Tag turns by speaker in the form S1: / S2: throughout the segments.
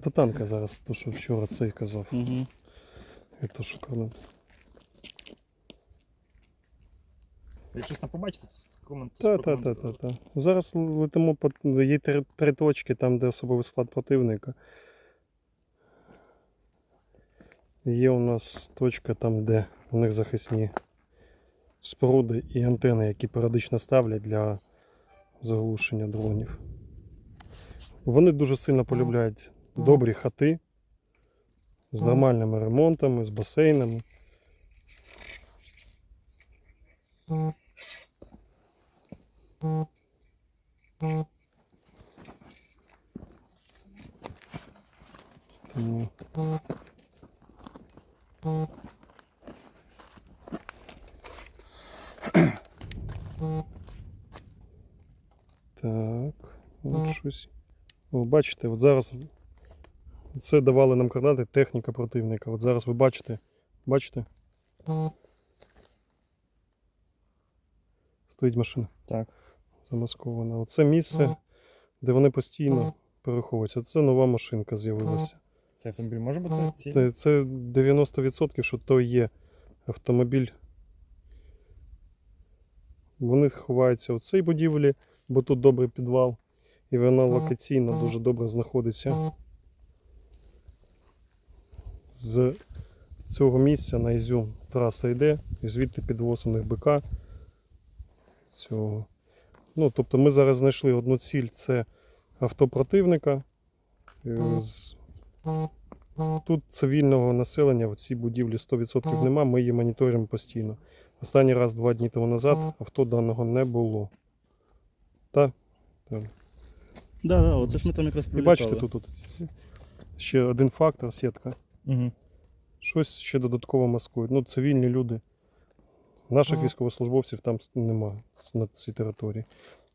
S1: Та танка зараз, то що вчора цей казав.
S2: Угу.
S1: І то, що кордон.
S3: Щось там побачите, то комент.
S1: Та, та, та, та, та. Зараз летимо по є три, три точки, там, де особовий склад противника. Є у нас точка там, де у них захисні споруди і антени, які періодично ставлять для заглушення дронів. Вони дуже сильно полюбляють добрі хати з нормальними ремонтами, з басейнами. Тому Так, от щось. О, бачите, от зараз це давали нам координати техніка противника. От зараз ви бачите, бачите? Стоїть машина
S2: Так.
S1: замаскована. Оце місце, де вони постійно переховуються. Це нова машинка з'явилася.
S3: Цей автомобіль може бути?
S1: Це- Це 90%, що то є автомобіль. Вони ховаються у цій будівлі, бо тут добрий підвал, і вона локаційно дуже добре знаходиться. З цього місця на Ізюм траса йде, і звідти підвоз у них БК. Цього. Ну, тобто ми зараз знайшли одну ціль це авто противника. Е, Тут цивільного населення в цій будівлі 100% нема, ми її моніторимо постійно. Останній раз два дні тому назад авто даного не було. Та? Так.
S2: Да, да, оце ж ми там якраз
S1: І
S2: прилітали.
S1: бачите, тут, тут ще один фактор, сітка.
S3: Угу.
S1: Щось ще додатково маскують. Ну, цивільні люди. Наших військовослужбовців там немає на цій території.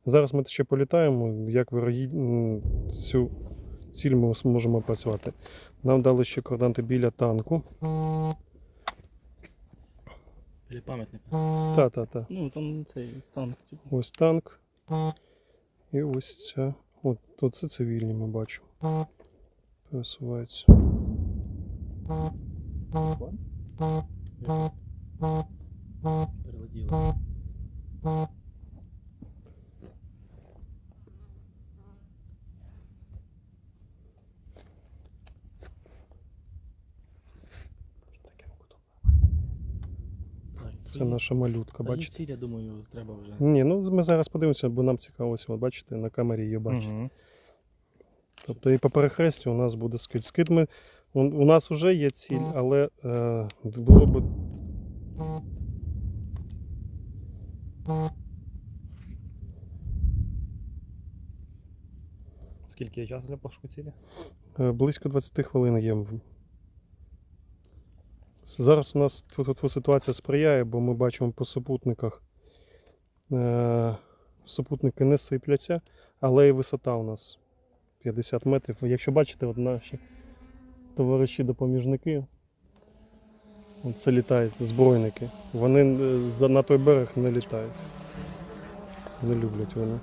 S1: Зараз ми ще політаємо, як вирогі... м, цю ціль ми зможемо працювати. Нам дали ще координати біля танку.
S2: Біля пам'ятника.
S1: Та, та, та.
S2: Ну, там цей танк. типу.
S1: Ось танк. І ось ця. От, оце цивільні ми бачимо. Пересувається.
S2: Перелетіло. Так,
S1: Це наша малютка, бачите?
S2: ціль, я думаю, треба вже.
S1: Ні, ну ми зараз подивимося, бо нам цікаво, ось, от бачите, на камері її бачите.
S3: Угу.
S1: Тобто і по перехрестю у нас буде скид. Скид ми, у, у нас вже є ціль, але е, було б.
S3: Скільки є часу для пошуку цілі?
S1: Е, Близько 20 хвилин є. Зараз у нас тут, ситуація сприяє, бо ми бачимо по супутниках. Е, супутники не сипляться, але і висота у нас 50 метрів. Якщо бачите, от наші товариші-допоміжники, це літають збройники. Вони е, на той берег не літають. Не люблять вони.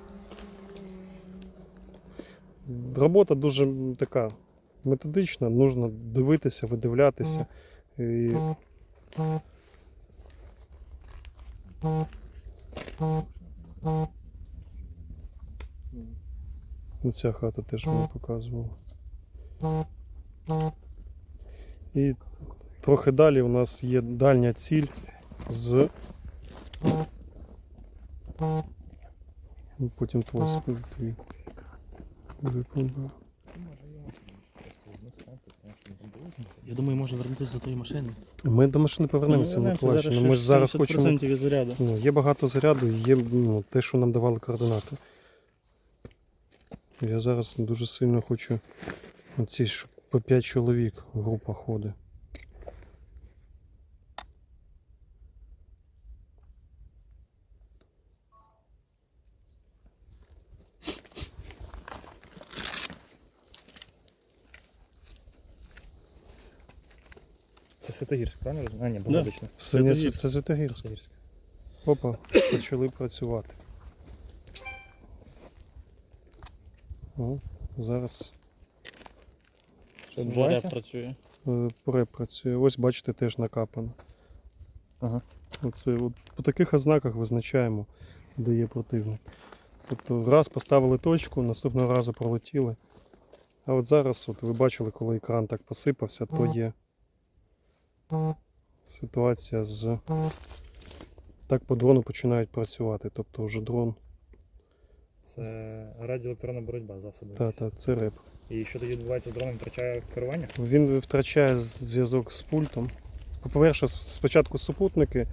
S1: Робота дуже така методична, нужно дивитися, видивлятися. І... Ця хата теж ми показували. І трохи далі у нас є дальня ціль з. Ну, Потім твій
S2: Я думаю, може вернутися до тої машини.
S1: Ми до машини повернемося, ми
S2: вернемося,
S1: побачимо. Ми ж зараз хочемо.
S2: від заряду.
S1: Ну, є багато заряду, і є ну, те, що нам давали координати. Я зараз дуже сильно хочу оці, щоб по 5 чоловік група ходить.
S3: Святогірськ, правильно? розумію? А, ні,
S2: Да.
S3: Богодичне.
S1: Це, не,
S2: Святогірськ.
S1: це Святогірськ.
S3: Святогірськ.
S1: Опа, почали працювати. О, зараз
S3: Що відбувається?
S2: працює.
S1: е, працює. Ось бачите, теж накапано.
S3: Ага.
S1: Оце, от, по таких ознаках визначаємо, де є противник. Тобто раз поставили точку, наступного разу пролетіли. А от зараз, от ви бачили, коли екран так посипався, то є ситуація з. Так по дрону починають працювати. Тобто вже дрон.
S3: Це радіоелектронна боротьба засоби.
S1: Та, та, це реп.
S3: І що тоді відбувається з дроном, втрачає керування?
S1: Він втрачає зв'язок з пультом. По-перше, спочатку супутники,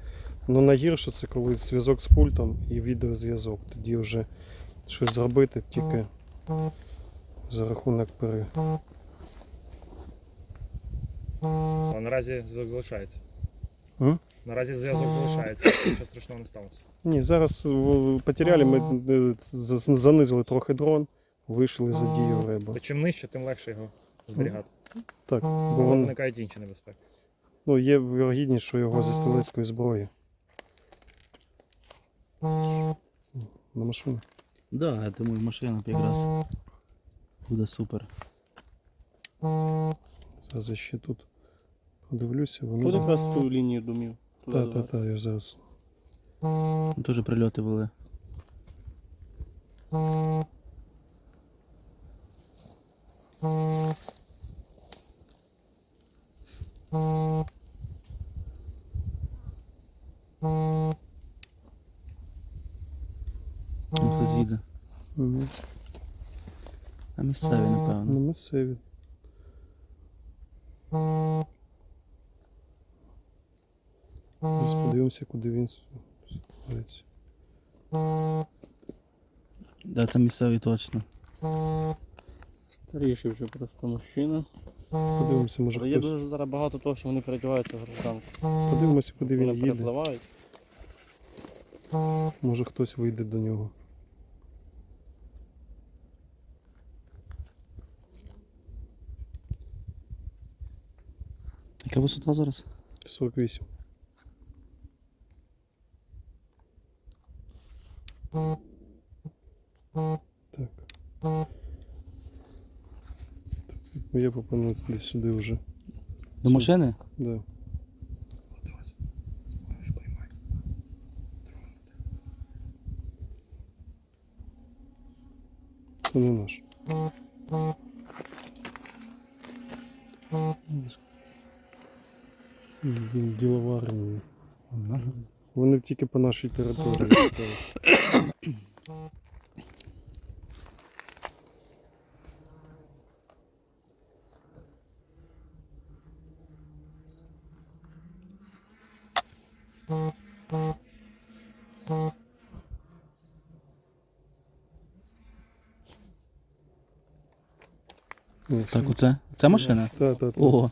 S1: але найгірше це коли зв'язок з пультом і відеозв'язок. Тоді вже щось зробити тільки за рахунок пери.
S3: Але наразі зв'язок залишається.
S1: М?
S3: Наразі зв'язок залишається, нічого страшного не сталося.
S1: Ні, зараз в потеряли, ми е, з- занизили трохи дрон, вийшли за дію реба.
S3: То чим нижче, тим легше його зберігати.
S1: Так, бо
S3: Бо
S1: вон,
S3: виникають інші небезпеки.
S1: ну, є вірогідність, що його зі стрілецької зброї. На машину.
S2: Да, я думаю, машина б якраз буде супер.
S1: Зараз я ще тут подивлюся.
S4: Тут
S1: Воно...
S4: якраз ту лінію думів. Туди
S1: Так,
S4: давай.
S1: так, так, я зараз.
S2: Там Теж прильоти були. Ну, хтось їде.
S1: Мгм.
S2: А місцеві,
S1: Ну,
S2: напевно.
S1: місцеві. Зараз подивимося, куди він с- сувається.
S2: Да, це місцеві точно.
S4: Старіший вже просто мужчина.
S1: Подивимося, може
S4: Але є
S1: хтось.
S4: дуже зараз багато того, що вони передіваються в гражданку.
S1: Подивимося, куди він
S4: Вони
S1: їде.
S4: перепливають.
S1: Може хтось вийде до нього.
S2: Яка висота зараз?
S1: 48. Я пропоную десь сюди вже.
S2: До машини?
S1: Да. Це не наш. Це ді- діловарні. Вони тільки по нашій території. Ні,
S2: Так, оце? Це машина?
S1: Так, так, так.
S2: Ого.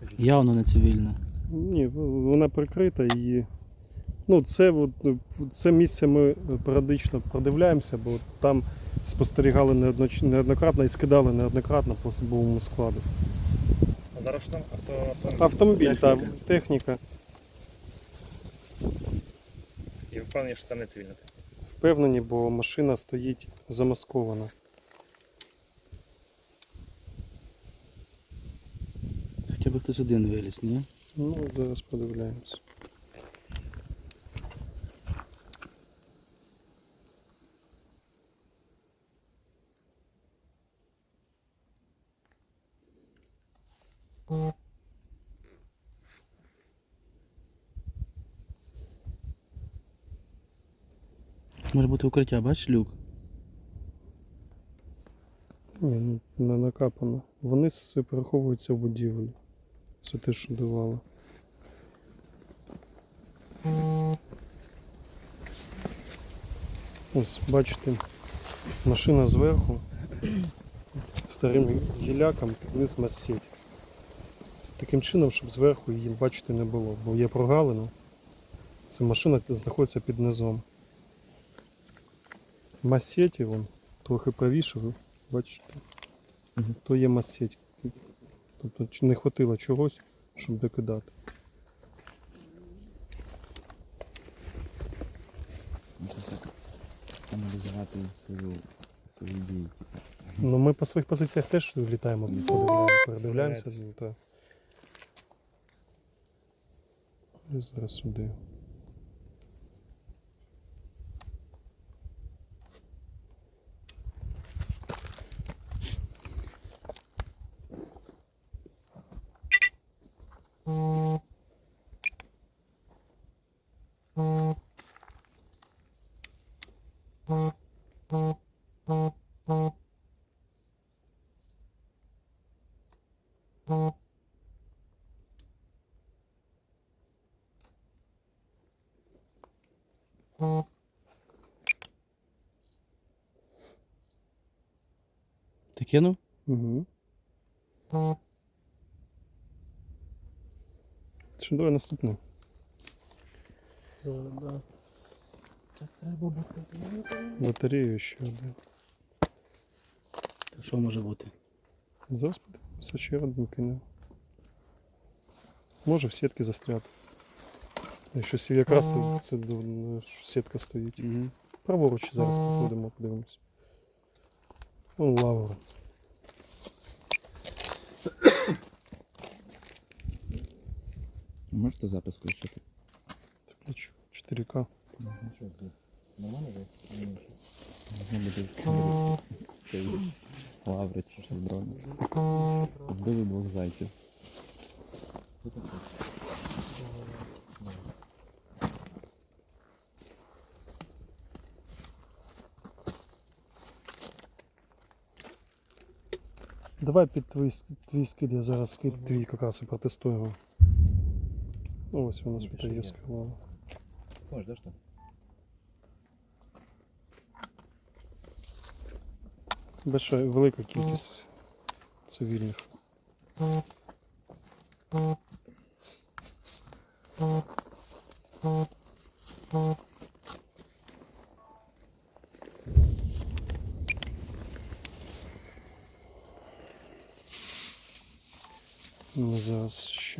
S3: Кажіть.
S2: Явно не цивільна.
S1: Ні, вона прикрита і. Ну, це, от, це місце ми періодично продивляємося, бо там спостерігали неоднократно і скидали неоднократно по особовому складу.
S3: Зараз там авто, автомобіль?
S1: Автомобіль,
S3: Техніка.
S1: так, техніка.
S3: І впевнені, що це не цивільна.
S1: Впевнені, бо машина стоїть замаскована.
S2: Хоча б хтось один виліз, ні?
S1: Ну, зараз подивляємося.
S2: Може бути укриття, бачиш люк?
S1: Ні, ну, не накапано. Вони переховуються в будівлі. Це те, що давало. Ось, бачите, машина зверху старим гіляком під низ масіть. Таким чином, щоб зверху її бачити не було, бо є прогалина. Ця машина знаходиться під низом. Масеті вон трохи правіше, бачите, то є масеть. Тобто не хватило чогось, щоб докидати.
S5: Аналізувати свою, свої дії. Типу.
S1: Ну ми по своїх позиціях теж літаємо, передивляємо, передивляємося. Ну, зараз сюди.
S2: Ти кинув?
S1: Угу. Що давай наступний.
S4: Да.
S1: Батарею ще один.
S2: Та що може бути?
S1: Зараз подивимося, ще один кинув. Може в сітки застряти. Якщо сі- якраз це, це до- ну, ж сітка стоїть.
S2: Угу.
S1: Праворуч зараз підходимо, подивимося. лавили.
S5: Можете запис включити?
S1: Так включу. 4К.
S5: Нормально же? Лавриці, щось дрона. Вбили двох зайців.
S1: Давай під твій, твій скид, я зараз скид твій якраз і протестуємо. Ну, ось у нас
S3: Ну, пиши
S1: є
S3: я.
S1: скала.
S3: Можеш, да, що?
S1: Бачиш, велика кількість цивільних. Ну, зараз.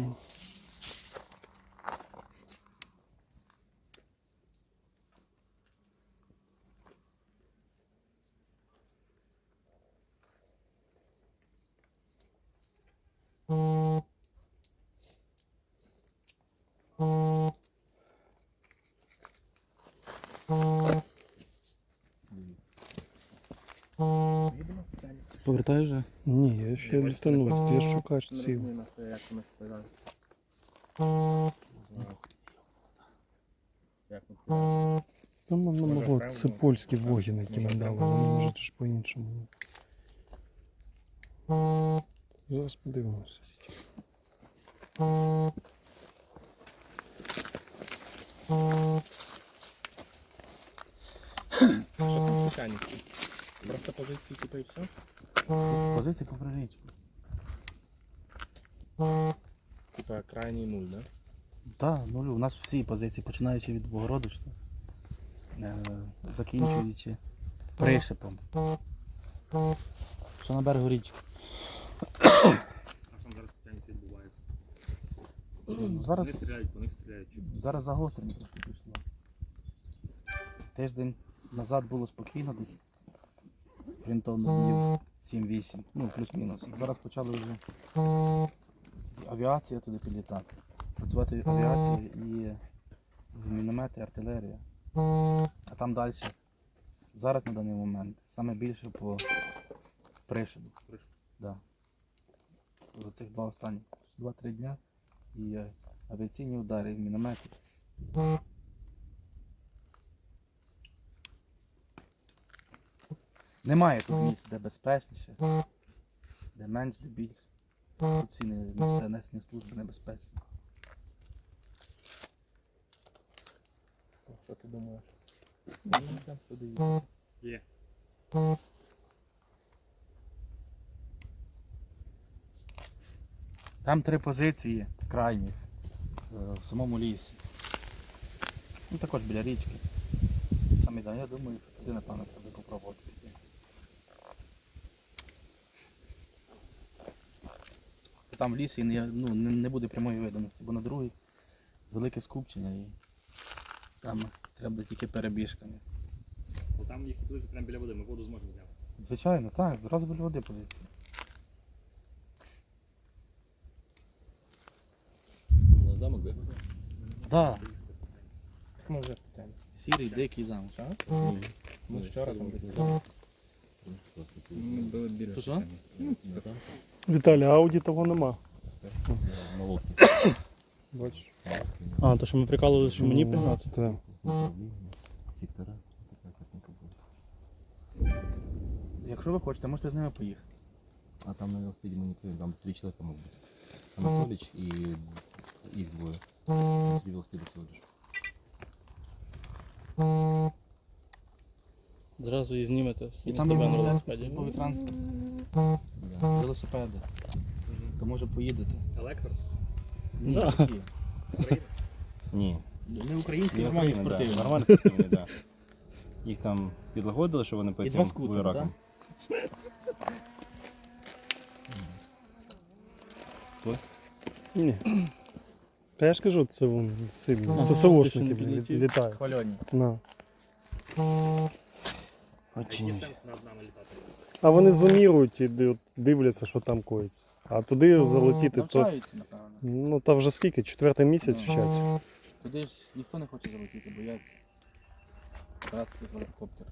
S2: Повертаю вже.
S1: Ні, я ще
S3: Я бачу,
S1: літану, я шукач цілий.
S3: Як ми
S1: Ну, ну, ну, це польські вогіни, які нам дали, вони може ж по-іншому. Зараз подивимося.
S3: Що там механіки? Просто позиції типу і все?
S2: Позиції попри річку.
S3: Типа крайній нуль, да?
S2: Так, ну у нас всі позиції, починаючи від Богородична, е, закінчуючи пришипом. Що на берегу річки.
S3: А там зараз тянеться відбувається.
S2: Зараз-
S3: Вони стріляють, по них стріляють.
S2: Зараз загострення трохи пішло. Тиждень назад було спокійно десь. Орієнтовно днів 7-8, ну плюс-мінус. Зараз почали вже авіація туди підлітати. Працювати авіація і міномети, артилерія. А там далі. Зараз на даний момент саме більше по пришибу. Да. За цих два останні 2-3 дня і авіаційні удари, і міномети. Немає тут місць, де безпечніше, де менш, де більше. Тут всі не- місця несення служби небезпечні.
S3: Що ти думаєш? Ну, сенс туди їхати. Є.
S2: Там три позиції крайніх е, в самому лісі. Ну також біля річки. Саме да, я думаю, що туди напевно треба попробувати там в лісі не, ну, не, не буде прямої видимості, бо на другий велике скупчення і там треба буде тільки перебіжками.
S3: Бо там їх підлиці прямо біля води, ми воду зможемо зняти.
S2: Звичайно, так, зразу біля води позиція.
S5: На замок би?
S2: Да.
S3: Ми вже.
S2: Сірий, дикий замок, а?
S5: Ні.
S2: Ну, вчора там десь То що?
S1: Віталій, а Ауді того нема.
S5: На лодці.
S1: Бачиш?
S4: А, то що ми прикалувалися, що мені пігнати?
S1: Так.
S5: Сектора. Така картинка була.
S2: Якщо ви хочете, можете з ними поїхати.
S5: А там на велосипеді ми не поїдемо, там три чоловіка можуть бути. Анатоліч і їх двоє. Три велосипеди всього.
S4: Зразу і знімете
S2: І там
S4: себе на велосипеді.
S2: службовий транспорт,
S5: Да.
S2: велосипеди. То може поїдете.
S3: Електро?
S2: Ні,
S4: Да.
S2: такі.
S6: Ні,
S2: Не українські, нормальні
S6: Україна, да,
S2: спортивні.
S6: нормальні спортивні, да. Їх там підлагодили, що вони по
S2: І
S6: цим
S2: два скутери,
S6: буеракам.
S1: Ні. Та я ж кажу, це вон сильно.
S4: Ага,
S1: Це СОшники блін, літають.
S2: Хвальоні.
S1: На.
S3: Сенс над нами літати?
S1: А вони зумірують і дивляться, що там коїться. А туди залетіти, то.
S2: Навчаються, напевно.
S1: Ну та вже скільки? Четвертий місяць вчаться.
S2: Туди ж ніхто не хоче залетіти, бояться. Брати гелікоптер.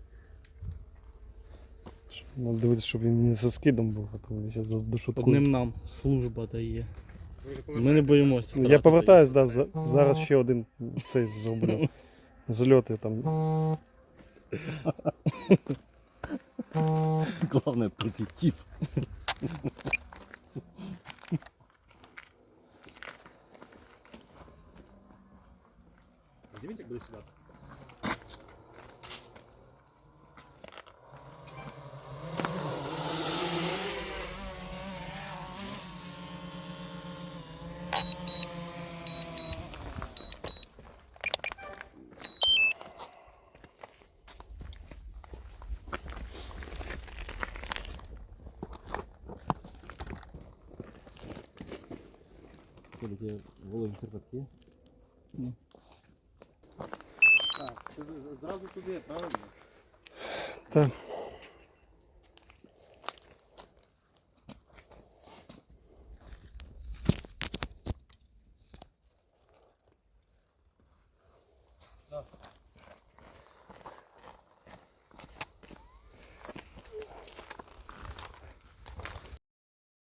S1: Ну, дивитися, щоб він не за скидом був, а то вони зараз дошуткують.
S4: Одним нам служба дає. Ми не боїмося.
S1: Я повертаюсь, да, за- зараз ще один цей зроблю. Зальоти там.
S5: Главное позитив.
S3: Зніміть, як буде сідати.
S5: Коли тебе вологі серпатки.
S2: Так, зразу туди, правильно?
S1: Та.